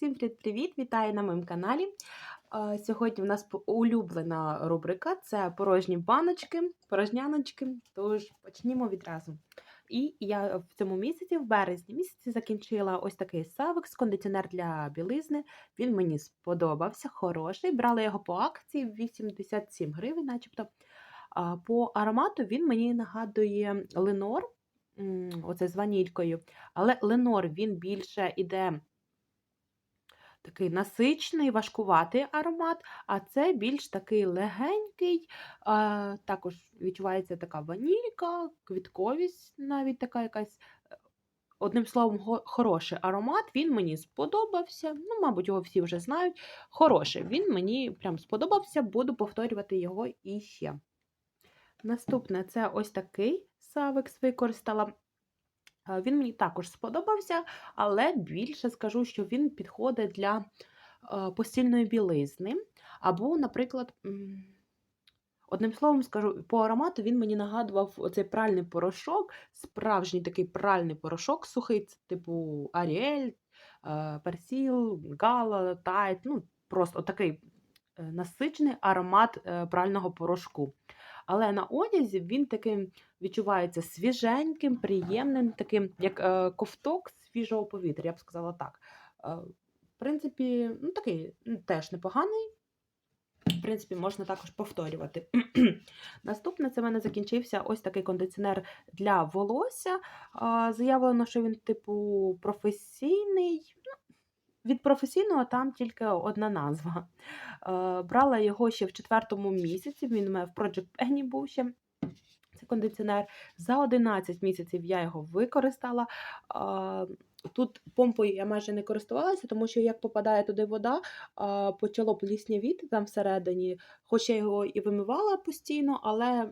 Всім привіт! Вітаю на моєму каналі. Сьогодні в нас улюблена рубрика це порожні баночки, порожняночки. Тож почнімо відразу. І я в цьому місяці, в березні місяці, закінчила ось такий Савекс, кондиціонер для білизни. Він мені сподобався, хороший. Брала його по акції 87 гривень, начебто. По аромату він мені нагадує Ленор, оце з ванількою. Але Ленор він більше іде такий насичений, важкуватий аромат, а це більш такий легенький, також відчувається така ванілька, квітковість, навіть така якась. Одним словом, хороший аромат, він мені сподобався. Ну, мабуть, його всі вже знають. Хороший, він мені прям сподобався, буду повторювати його іще. Наступне це ось такий Савекс використала. Е, Він мені також сподобався, але більше скажу, що він підходить для е, постільної білизни. Або, наприклад, одним словом скажу, по аромату він мені нагадував оцей пральний порошок, справжній такий пральний порошок сухий, типу Аріель, Персіл, Гала, Тайт. Ну, просто такий е, насичений аромат прального порошку. Але на одязі він таким відчувається свіженьким, приємним, таким, як е, ковток свіжого повітря, я б сказала так. Е, в принципі, ну такий теж непоганий. В принципі, можна також повторювати. Наступне це в мене закінчився ось такий кондиціонер для волосся. Заявлено, що він, типу, професійний. Ну, Від професійного там тільки одна назва. Е, Брала його ще в четвертому місяці. Він у мене в Project Penny був ще. Це кондиціонер. За 11 місяців я його використала. Тут помпою я майже не користувалася, тому що як попадає туди вода, почало пліснявіти там всередині. Хоч я його і вимивала постійно, але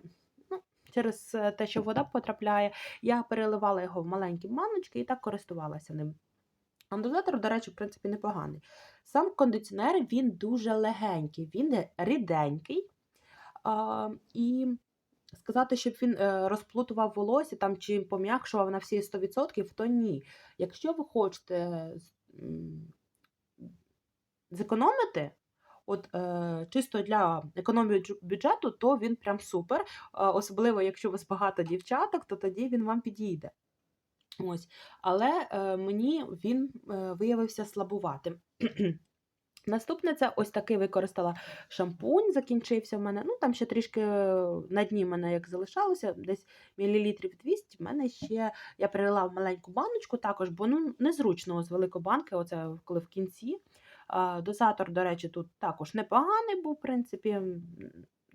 ну, через е, те, що вода потрапляє, я переливала його в маленькі баночки і так користувалася ним. А до речі, в принципі, непоганий. Сам кондиціонер він дуже легенький, він ріденький. А, і сказати, щоб він е, розплутував волосся там, чи пом'якшував на всі 100%, то ні. Якщо ви хочете зекономити, от е, чисто для економії бюджету, то він прям супер. Е, особливо, якщо у вас багато дівчаток, то тоді він вам підійде. Ось. Але е, мені він е, виявився слабуватим. Наступне це ось такий використала шампунь, закінчився в мене. Ну, там ще трішки е, на дні мене як залишалося, десь мілілітрів 200. В мене ще я перелила в маленьку баночку також, бо ну, незручно з великої банки, оце коли в кінці. Дозатор, до речі, тут також непоганий був, в принципі.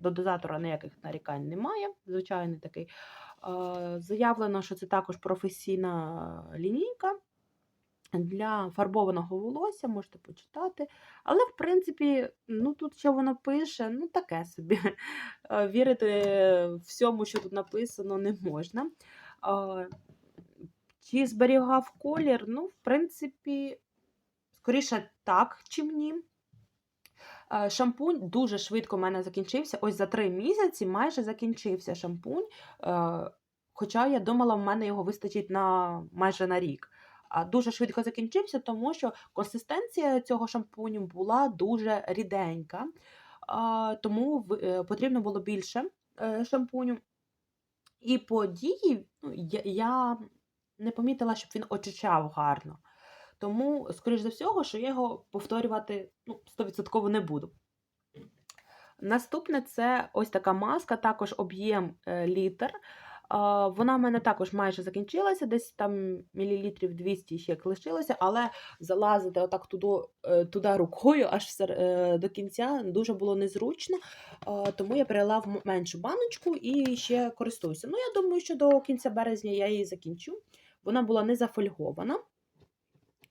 До дозатора ніяких нарікань немає, звичайний такий. Заявлено, що це також професійна лінійка для фарбованого волосся, можете почитати. Але, в принципі, ну тут що воно пише, ну таке собі. Вірити всьому, що тут написано, не можна. Чи зберігав колір? Ну, в принципі, скоріше так, чим ні. Е, Шампунь дуже швидко в мене закінчився. Ось за три місяці майже закінчився шампунь. Е, Хоча я думала, в мене його вистачить на майже на рік. А дуже швидко закінчився, тому що консистенція цього шампуню була дуже ріденька, тому е, потрібно було більше шампуню. І по дії ну, я не помітила, щоб він очищав гарно. Тому, скоріш за всього, що я його повторювати ну, 100% не буду. Наступне це ось така маска, також об'єм е, літр. А, Вона в мене також майже закінчилася, десь там мілілітрів 200 ще як лишилося, але залазити отак туди, е, туди рукою аж е, до кінця дуже було незручно, тому я перелила в меншу баночку і ще користуюся. Ну, я думаю, що до кінця березня я її закінчу. Вона була не зафольгована,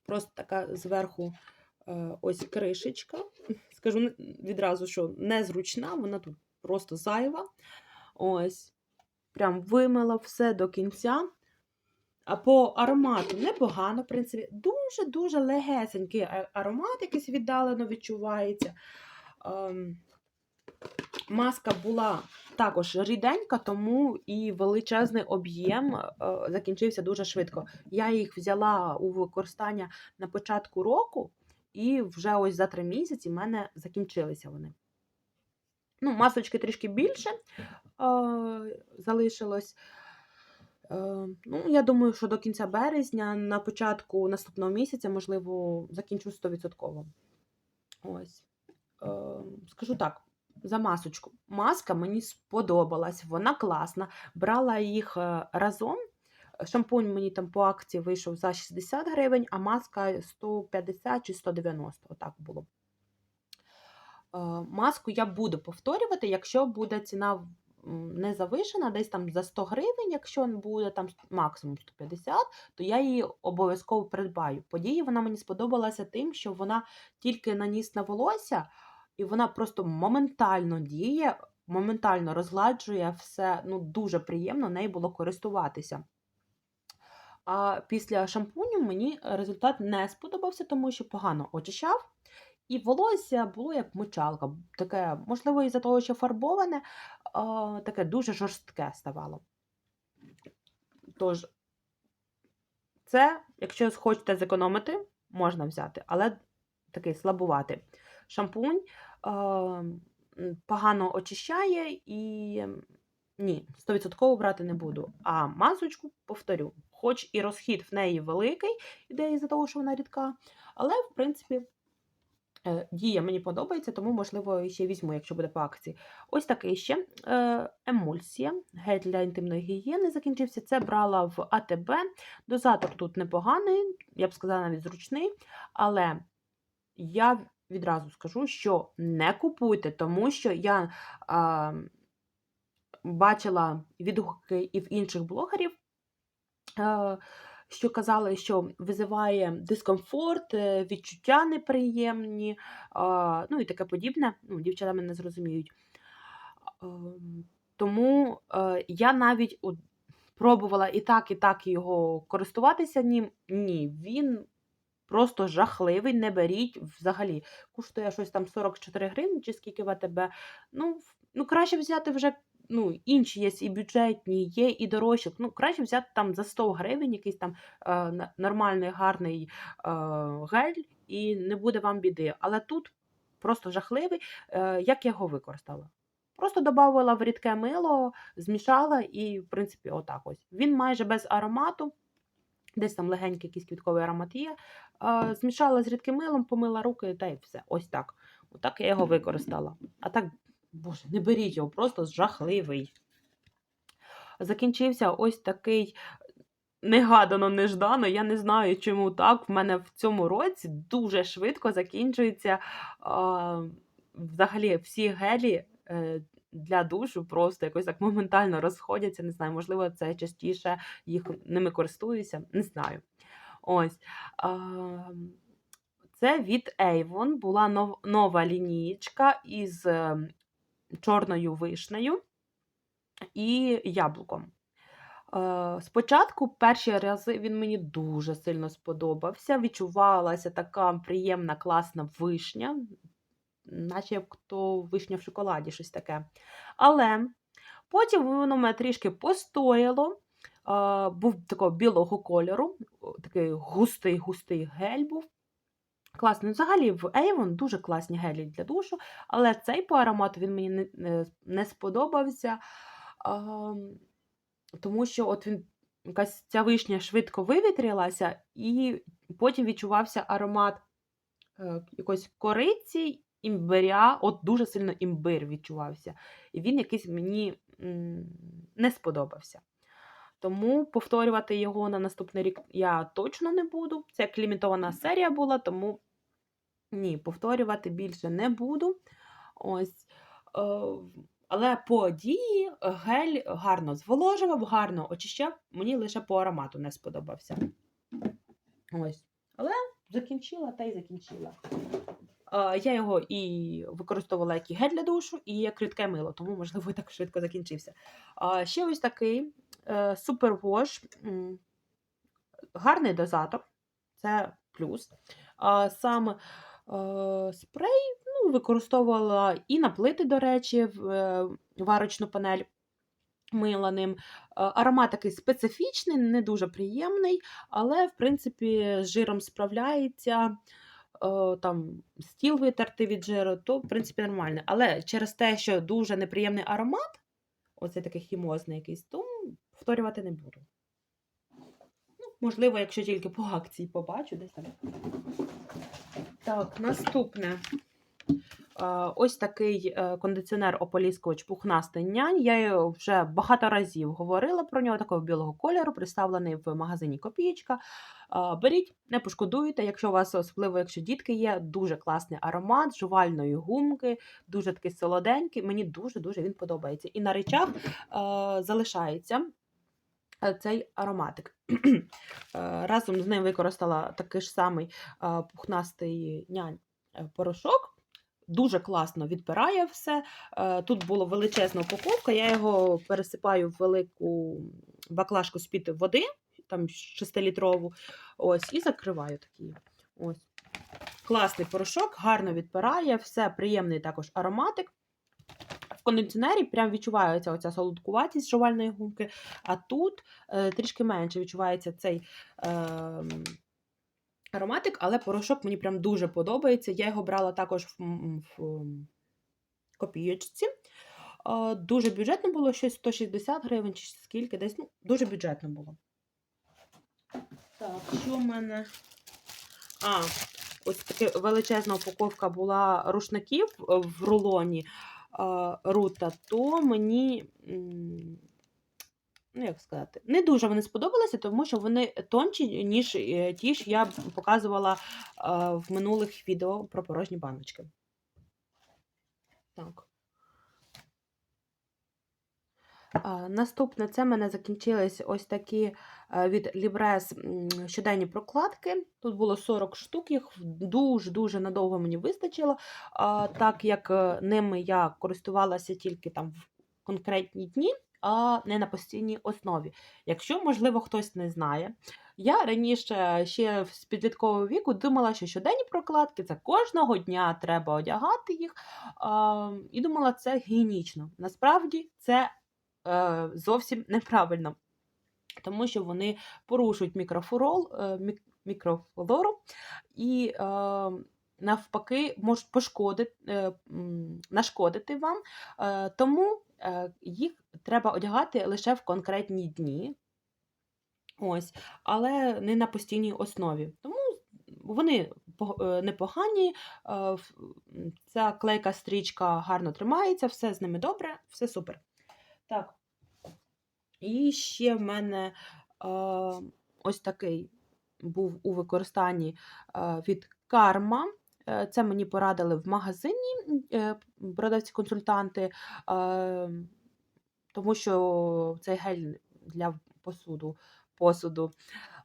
просто така зверху е, ось кришечка. Скажу відразу, що незручна, вона тут просто зайва. Ось. Прям вимила все до кінця. А по аромату непогано, в принципі, дуже-дуже легесенький аромат, якийсь віддалено відчувається. Маска була також ріденька, тому і величезний об'єм е, закінчився дуже швидко. Я їх взяла у використання на початку року, і вже ось за 3 місяці в мене закінчилися вони. Ну, масочки трішки більше а, залишилось. Е, ну, я думаю, що до кінця березня, на початку наступного місяця, можливо, закінчу 100%. Ось. Е, скажу так, за масочку. Маска мені сподобалась, вона класна. Брала їх е, разом. Шампунь мені там по акції вийшов за 60 гривень, а маска 150 чи 190, отак було. Е, Маску я буду повторювати, якщо буде ціна не завишена, десь там за 100 гривень, якщо буде там максимум 150, то я її обов'язково придбаю. Події вона мені сподобалася тим, що вона тільки наніс на волосся, і вона просто моментально діє, моментально розгладжує все. Ну, дуже приємно нею було користуватися. А після шампуню мені результат не сподобався, тому що погано очищав. І волосся було як мочалка. Таке, можливо, із-за того, що фарбоване, таке дуже жорстке ставало. Тож, це, якщо хочете зекономити, можна взяти, але такий слабуватий. Шампунь а, погано очищає і ні, 100% брати не буду. А масочку повторю, хоч і розхід в неї великий, іде із-за того, що вона рідка, але, в принципі, Е, Дія мені подобається, тому, можливо, ще візьму, якщо буде по акції. Ось такий ще е, емульсія. Гель для інтимної гігієни закінчився. Це брала в АТБ. Дозатор тут непоганий, я б сказала, навіть зручний. Але я відразу скажу, що не купуйте, тому що я а, бачила відгуки і в інших блогерів. е, що казали, що визиває дискомфорт, е, відчуття неприємні, а, ну і таке подібне. Ну, дівчата мене зрозуміють. Тому е, я навіть пробувала і так, і так його користуватися. Ні, ні, він просто жахливий, не беріть взагалі. Коштує щось там 44 гривні, чи скільки в. Ну, ну краще взяти вже ну, інші є і бюджетні, є і дорожчі. Ну, краще взяти там за 100 гривень якийсь там е, нормальний, гарний е, гель, і не буде вам біди. Але тут просто жахливий. Е, як я його використала? Просто додавала в рідке мило, змішала і, в принципі, отак ось. Він майже без аромату, десь там легенький якийсь квітковий аромат є. Е, змішала з рідким милом, помила руки та й все. Ось так. Отак я його використала. А так, боже, не беріть його, просто жахливий. Закінчився ось такий негадано, неждано. Я не знаю, чому так. В мене в цьому році дуже швидко закінчується а, взагалі всі гелі. Для душу просто якось так моментально розходяться. Не знаю, можливо, це частіше їх ними користуюся, не знаю. Ось. Це від Avon була нова лінієчка із е, чорною вишнею і яблуком. Е, Спочатку перші рази він мені дуже сильно сподобався. Відчувалася така приємна, класна вишня, наче як то вишня в шоколаді, щось таке. Але потім воно мене трішки постояло. Був такого білого кольору, такий густий, густий гель був. Класний. Ну, Взагалі в Avon дуже класні гелі для душу, але цей по аромату він мені не, сподобався. Тому що от він якась ця вишня швидко вивітрилася, і потім відчувався аромат е, якоїсь кориці, імбиря, от дуже сильно імбир відчувався. І він якийсь мені не сподобався. Тому повторювати його на наступний рік я точно не буду. Це як лімітована серія була, тому ні, повторювати більше не буду. Ось. Е, але по дії гель гарно зволожував, гарно очищав. Мені лише по аромату не сподобався. Ось. Але закінчила та й закінчила. Е, Я його і використовувала як і гель для душу, і як рідке мило, тому, можливо, так швидко закінчився. Ще ось такий е, супервош. Гарний дозатор, це плюс. Сам е, спрей ну, використовувала і на плити, до речі, в варочну панель мила ним. Аромат такий специфічний, не дуже приємний, але, в принципі, з жиром справляється. Там стіл витерти від жиру, то в принципі нормально. Але через те, що дуже неприємний аромат, оце такий хімозний якийсь, то повторювати не буду. Ну, можливо, якщо тільки по акції побачу десь там. Так, наступне. Е, Ось такий е, кондиціонер ополіскувач пухнастий нянь. Я вже багато разів говорила про нього, такого білого кольору, представлений в магазині Копієчка. Е, Беріть, не пошкодуєте, якщо у вас, особливо якщо дітки є, дуже класний аромат жувальної гумки, дуже такий солоденький. Мені дуже-дуже він подобається. І на речах залишається цей ароматик. Разом з ним використала такий ж самий пухнастий нянь порошок. Дуже класно відпирає все. Е, Тут була величезна упаковка, я його пересипаю в велику баклажку з-під води, там 6-літрову, ось, і закриваю такі. Ось. Класний порошок, гарно відпирає, все приємний також ароматик. В кондиціонері прям відчувається оця солодкуватість жувальної гумки, а тут е, трішки менше відчувається цей. Е, ароматик, але порошок мені прям дуже подобається. Я його брала також в, в копійочці. Е, Дуже бюджетно було щось 160 гривень чи скільки, десь ну, дуже бюджетно було. Так, що в мене? А, ось така величезна упаковка була рушників е, в рулоні е, рута, то мені. Ну, як сказати, не дуже вони сподобалися, тому що вони тонші, ніж е, ті, що я показувала е, в минулих відео про порожні баночки. Так. Наступне це в мене закінчились ось такі е, від Libres щоденні прокладки. Тут було 40 штук, їх дуже-дуже надовго мені вистачило, так як ними я користувалася тільки там в конкретні дні, а не на постійній основі. Якщо, можливо, хтось не знає, я раніше ще з підліткового віку думала, що щоденні прокладки це кожного дня треба одягати їх, і думала, це гігієнічно. Насправді це е, зовсім неправильно, тому що вони порушують мікрофурол, е, мікрофлору і е, навпаки можуть пошкодити, е, нашкодити вам. Е, тому е, їх треба одягати лише в конкретні дні. Ось, але не на постійній основі. Тому вони е, непогані, е, ця клейка стрічка гарно тримається, все з ними добре, все супер. Так. І ще в мене е, ось такий був у використанні е, від Карма. Е, Це мені порадили в магазині е, продавці-консультанти, е, тому що цей гель для посуду, посуду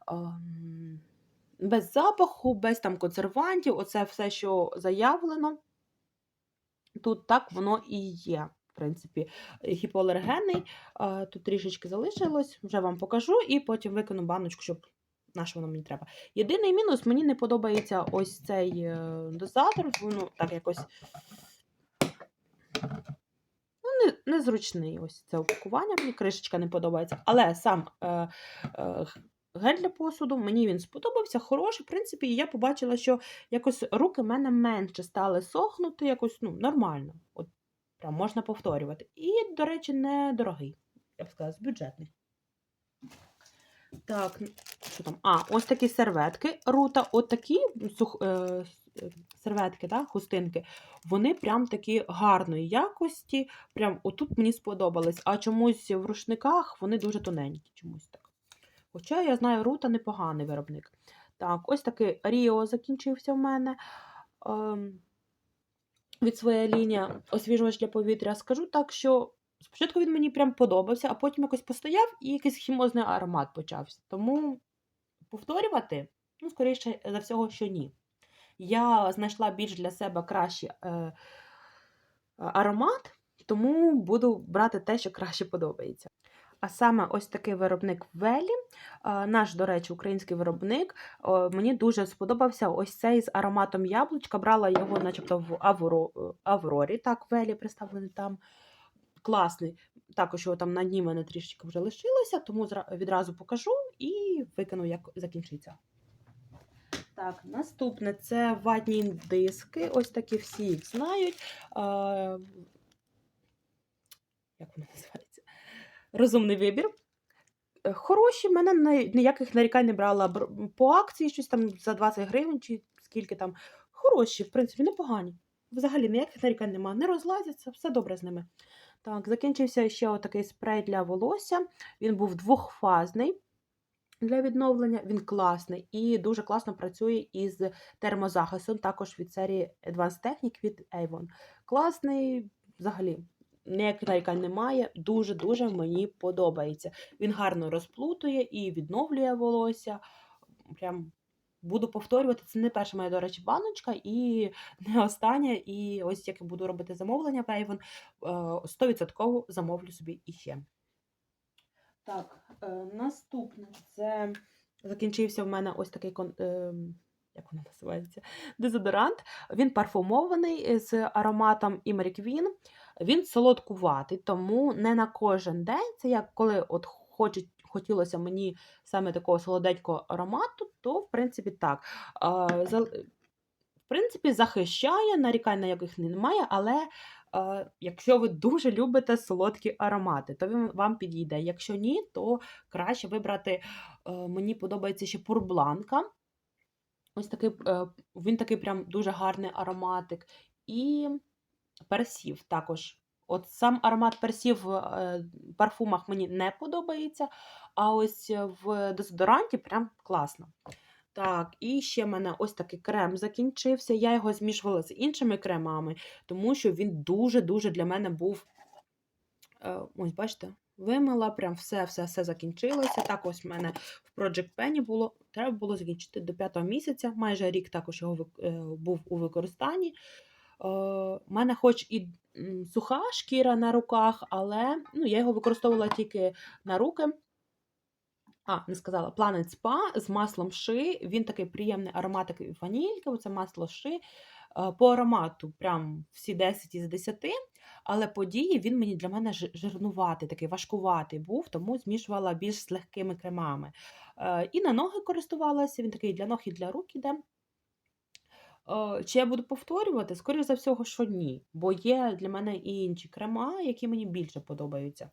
ем, без запаху, без там консервантів, оце все, що заявлено. Тут так воно і є. В принципі, гіпоалергенний. Тут трішечки залишилось, вже вам покажу, і потім викину баночку, щоб на що воно мені треба. Єдиний мінус, мені не подобається ось цей е, дозатор, воно так якось ну, не, незручний ось це упакування, мені кришечка не подобається. Але сам е, е, гель для посуду, мені він сподобався, хороший. В принципі, і я побачила, що якось руки в мене менше стали сохнути, якось ну, нормально. От прям можна повторювати. І, до речі, недорогий, я б сказала, бюджетний. Так, що там? А, ось такі серветки рута, от такі сух, е, е, серветки, да, хустинки, вони прям такі гарної якості. Прям отут мені сподобались. А чомусь в рушниках вони дуже тоненькі. Чомусь так. Хоча я знаю, рута непоганий виробник. Так, ось такий Ріо закінчився в мене. Ем, від своєї лінії освіжувач для повітря. Скажу так, що спочатку він мені прям подобався, а потім якось постояв і якийсь хімозний аромат почався. Тому повторювати, ну, скоріше за всього, що ні. Я знайшла більш для себе кращий е, аромат, тому буду брати те, що краще подобається. А саме ось такий виробник Велі, е, наш, до речі, український виробник. Мені дуже сподобався ось цей з ароматом яблучка. Брала його, начебто, в Авро, Аврорі. Так, Велі представлений там. Класний. Також його там на дні мене трішечки вже лишилося, тому відразу покажу і викину, як закінчиться. Так, наступне це ватні диски. Ось такі всі їх знають. Як вони називаються? Розумний вибір. Е, Хороші, мене ніяких нарікань не брала по акції, щось там за 20 гривень чи скільки там. Хороші, в принципі, непогані. Взагалі ніяких нарікань немає. Не розлазяться, все добре з ними. Так, закінчився ще отакий спрей для волосся. Він був двохфазний для відновлення. Він класний і дуже класно працює із термозахистом, також від серії Advanced Technic від Avon. Класний, взагалі, ніяких нарікань немає. Дуже-дуже мені подобається. Він гарно розплутує і відновлює волосся. Прям буду повторювати. Це не перша моя, до речі, баночка, і не остання. І ось як я буду робити замовлення в Avon, е, 100% замовлю собі іще. Так, е, наступне це закінчився в мене ось такий кон. Е, як воно називається? Дезодорант. Він парфумований з ароматом Queen. Він солодкуватий, тому не на кожен день. Це як коли от хочуть, хотілося мені саме такого солоденького аромату, то в принципі так. В принципі, захищає, нарікань на яких немає, але е, якщо ви дуже любите солодкі аромати, то він вам підійде. Якщо ні, то краще вибрати. е, Мені подобається ще пурбланка. Ось такий, е, він такий прям дуже гарний ароматик. І персів також. От сам аромат персів в е, парфумах мені не подобається, а ось в дезодоранті прям класно. Так, і ще в мене ось такий крем закінчився. Я його змішувала з іншими кремами, тому що він дуже-дуже для мене був. е, Ось, бачите, вимила, прям все, все, все закінчилося. Так, ось в мене в Project Penny було, треба було закінчити до п'ятого місяця. Майже рік також його е, був у використанні. У мене хоч і суха шкіра на руках, але ну, я його використовувала тільки на руки. А, не сказала, Planet Spa з маслом ши. Він такий приємний ароматик ванільки, оце масло ши. Е, По аромату прям всі 10 із 10, але по дії він мені для мене жирнуватий, такий важкуватий був, тому змішувала більш з легкими кремами. Е, І на ноги користувалася, він такий для ног і для рук іде. Е, Чи я буду повторювати? Скоріше за всього, що ні. Бо є для мене і інші крема, які мені більше подобаються.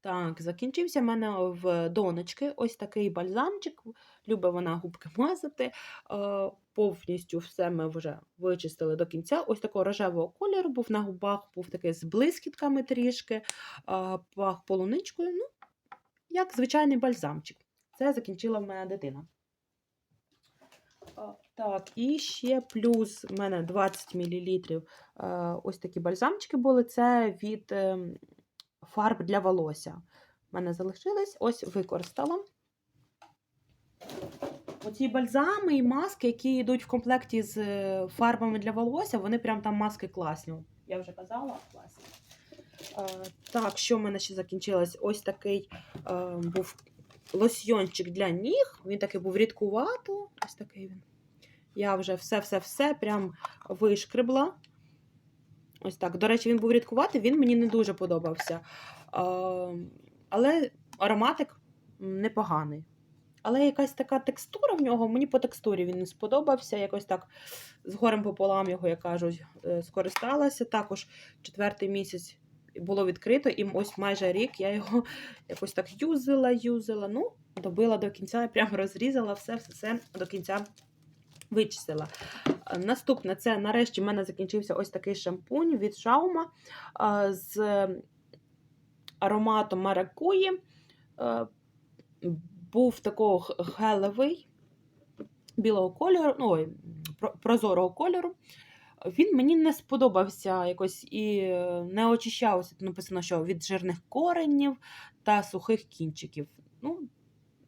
Так, закінчився в мене в донечки ось такий бальзамчик. Любить вона губки мазати. Е, Повністю все ми вже вичистили до кінця. Ось такого рожевого кольору був на губах, був такий з блискітками трішки, е, пах полуничкою. Ну, як звичайний бальзамчик. Це закінчила в мене дитина. Так, і ще плюс в мене 20 мл. Ось такі бальзамчики були. Це від ем, фарб для волосся. У мене залишились, ось використала. Оці бальзами і маски, які йдуть в комплекті з е, фарбами для волосся, вони прям там маски класні. Я вже казала, класні. Е, Так, що в мене ще закінчилось? Ось такий е, був лосьйончик для ніг. Він такий був рідкувато. Ось такий він. Я вже все-все-все прям вишкребла. Ось так. До речі, він був рідкуватий, він мені не дуже подобався. Але ароматик непоганий. Але якась така текстура в нього, мені по текстурі він не сподобався. Якось так з горем пополам його, як кажуть, е, скористалася. Також четвертий місяць було відкрито, і ось майже рік я його якось так юзала, юзала. Ну, добила до кінця, я прям розрізала все, все, все до кінця вичистила. Наступне це нарешті в мене закінчився ось такий шампунь від Шаума з ароматом маракуї. Був такого гелевий білого кольору, ну, ой, прозорого кольору. Він мені не сподобався якось і е, не очищався. Тут написано, що від жирних коренів та сухих кінчиків. Ну,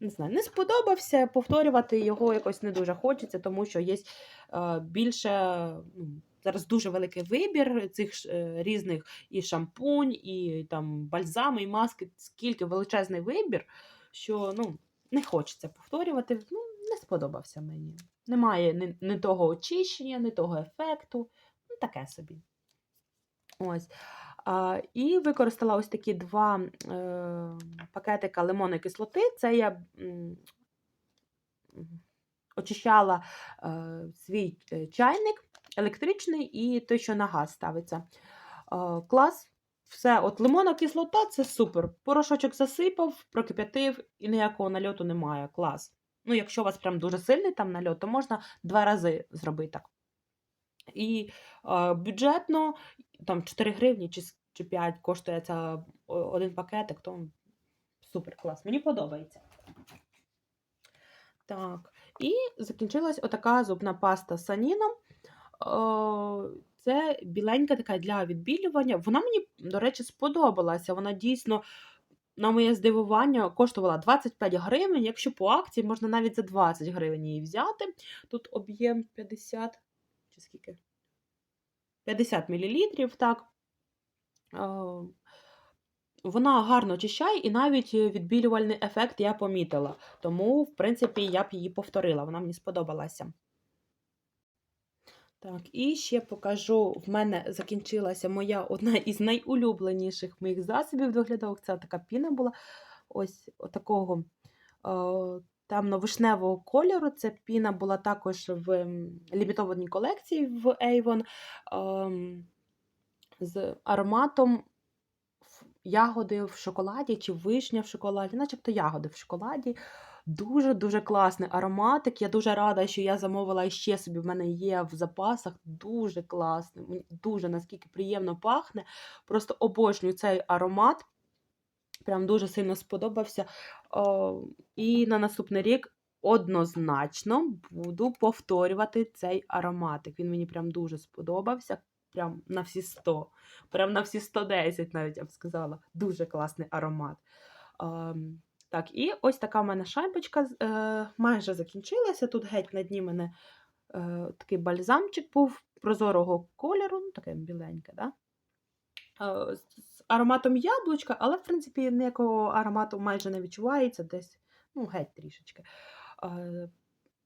не знаю, не сподобався. Повторювати його якось не дуже хочеться, тому що є е, більше. Ну, зараз дуже великий вибір цих е, різних і шампунь, і там бальзами, і маски. Скільки величезний вибір, що ну, не хочеться повторювати. Ну, не сподобався мені. Немає ні, ні того очищення, ні того ефекту. Ну, таке собі. Ось. А, і використала ось такі два е, пакетика лимонної кислоти. Це я очищала е, свій е, чайник електричний і той, що на газ ставиться. Е, клас. Все, от лимонна кислота це супер. Порошочок засипав, прокип'ятив і ніякого нальоту немає. Клас. Ну, якщо у вас прям дуже сильний там нальот, то можна два рази зробити так. І е, бюджетно, там 4 гривні чи, чи 5 коштує ця один пакетик, то супер клас. Мені подобається. Так, і закінчилась отака зубна паста з саніном. Е, Це біленька така для відбілювання. Вона мені, до речі, сподобалася. Вона дійсно, на моє здивування, коштувала 25 гривень. Якщо по акції, можна навіть за 20 гривень її взяти. Тут об'єм 50 чи скільки? 50 мл, так. Вона гарно очищає і навіть відбілювальний ефект я помітила. Тому, в принципі, я б її повторила. Вона мені сподобалася. Так, і ще покажу, в мене закінчилася моя одна із найулюбленіших моїх засобів доглядових. Це така піна була ось такого темно-вишневого кольору. Це піна була також в лімітованій колекції в Avon ем, з ароматом ягоди в шоколаді чи вишня в шоколаді, начебто ягоди в шоколаді. Дуже-дуже класний ароматик. Я дуже рада, що я замовила ще собі. В мене є в запасах. Дуже класний. Дуже наскільки приємно пахне. Просто обожнюю цей аромат. Прям дуже сильно сподобався. О, і на наступний рік однозначно буду повторювати цей ароматик. Він мені прям дуже сподобався. Прям на всі 100. Прям на всі 110 навіть я б сказала. Дуже класний аромат. Так, і ось така в мене шайбочка е, майже закінчилася. Тут геть на дні мене е, такий бальзамчик був прозорого кольору, ну, таке біленьке, да? Е, з ароматом яблучка, але, в принципі, ніякого аромату майже не відчувається, десь, ну, геть трішечки. Е,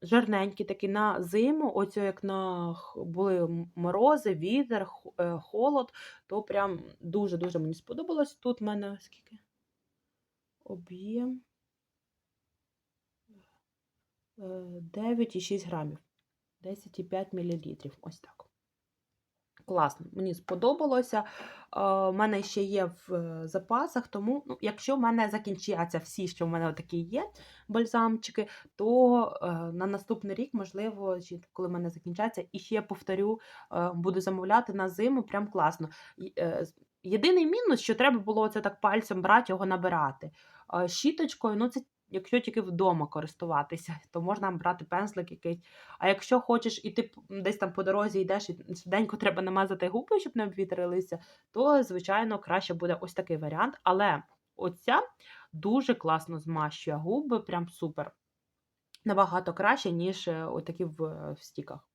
Жирненький такий на зиму, оцю як на були морози, вітер, е, холод, то прям дуже-дуже мені сподобалось. Тут в мене скільки? Об'єм е, 9,6 грамів. 10,5 мл. Ось так. Класно, мені сподобалося. У мене ще є в е, запасах, тому ну, якщо в мене закінчаться всі, що в мене такі є, бальзамчики, то е, на наступний рік, можливо, коли в мене закінчаться, і ще повторю, е, буду замовляти на зиму, прям класно. Е, Єдиний мінус, що треба було це так пальцем брати, його набирати. Е, Щіточкою, ну це якщо тільки вдома користуватися, то можна брати пензлик якийсь. А якщо хочеш і ти десь там по дорозі йдеш і швиденько треба намазати губи, щоб не обвітрилися, то, звичайно, краще буде ось такий варіант. Але оця дуже класно змащує губи, прям супер. Набагато краще, ніж е, отакі в, в стіках.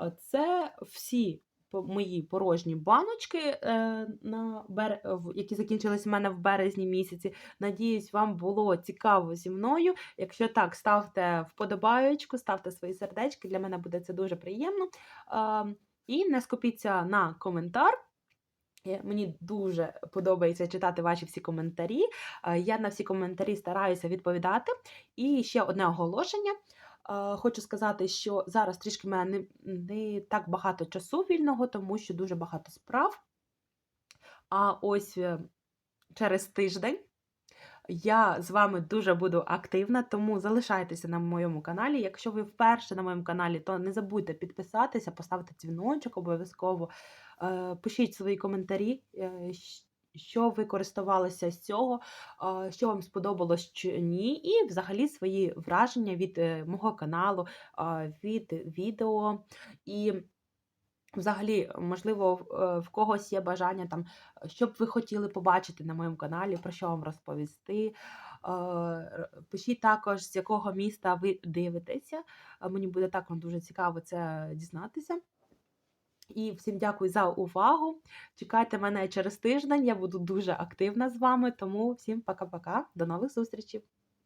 Е, Це всі мої порожні баночки, е, на бер... які закінчились в мене в березні місяці. Надіюсь, вам було цікаво зі мною. Якщо так, ставте вподобаючку, ставте свої сердечки. Для мене буде це дуже приємно. Е, І не скупіться на коментар. Е, Мені дуже подобається читати ваші всі коментарі. Я на всі коментарі стараюся відповідати. І ще одне оголошення. Хочу сказати, що зараз трішки в мене не, не так багато часу вільного, тому що дуже багато справ. А ось е, через тиждень я з вами дуже буду активна, тому залишайтеся на моєму каналі. Якщо ви вперше на моєму каналі, то не забудьте підписатися, поставити дзвіночок обов'язково. Е, Пишіть свої коментарі, е, що ви користувалися з цього, що вам сподобалось чи ні, і взагалі свої враження від е, мого каналу, від відео. І Взагалі, можливо, в е, когось є бажання там, що б ви хотіли побачити на моєму каналі, про що вам розповісти. Пишіть також, з якого міста ви дивитеся. Мені буде також дуже цікаво це дізнатися. І всім дякую за увагу. Чекайте мене через тиждень. Я буду дуже активна з вами. Тому всім пока-пока. До нових зустрічей!